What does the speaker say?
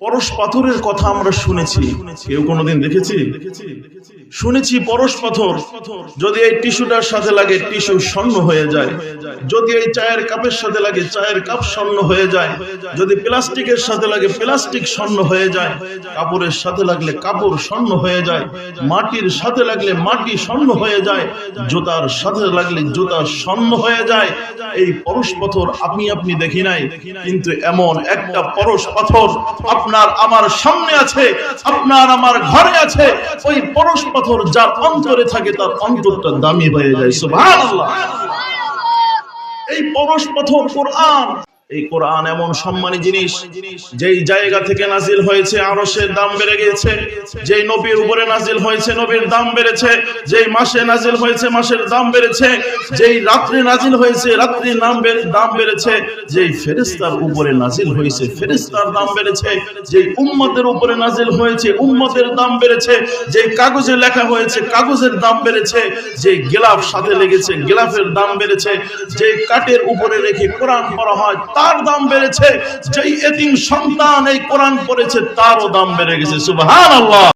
পরশ পাথরের কথা আমরা শুনেছি। কেউ কোনোদিন দেখেছি? শুনেছি পরশ পাথর। যদি এই টিস্যুটার সাথে লাগে টিস্যু স্বর্ণ হয়ে যায়। যদি এই চায়ের কাপের সাথে লাগে চায়ের কাপ স্বর্ণ হয়ে যায়। যদি প্লাস্টিকের সাথে লাগে প্লাস্টিক স্বর্ণ হয়ে যায়। কাপড়ের সাথে লাগলে কাপড় স্বর্ণ হয়ে যায়। মাটির সাথে লাগলে মাটি স্বর্ণ হয়ে যায়। জুতার সাথে লাগলে জুতা স্বর্ণ হয়ে যায়। এই পরশ পাথর আপনি আপনি দেখি নাই। কিন্তু এমন একটা পরশ পাথর আপনার আমার সামনে আছে। আপনার আমার ঘরে আছে। ওই পরশ পাথর যার অন্তরে থাকে তার অন্তরটা দামি হয়ে যায় সুবহানাল্লাহ। এই পরশ পাথর কোরআন এই কোরআন এমন সম্মানী জিনিস, যেই জায়গা থেকে নাজিল হয়েছে আরশের দাম বেড়ে গেছে যেই নবীর উপরে নাজিল হয়েছে নবীর দাম বেড়েছে, যেই মাসে নাজিল হয়েছে মাসের দাম বেড়েছে, যেই রাত্রে নাজিল হয়েছে রাত্রির নাম দাম বেড়েছে, যেই ফেরেস্তার উপরে নাজিল হয়েছে ফেরেস্তার দাম বেড়েছে, যেই উম্মতের উপরে নাজিল হয়েছে উম্মতের দাম বেড়েছে, যেই কাগজে লেখা হয়েছে কাগজের দাম বেড়েছে, যেই গেলাফ সাথে লেগেছে গিলাফের দাম বেড়েছে, যেই কাঠের উপরে রেখে কোরআন পড়া হয় তার দাম বেড়েছে যেই এতিম সন্তান এই কোরআন পড়েছে তারও দাম বেড়ে গেছে সুবহানাল্লাহ।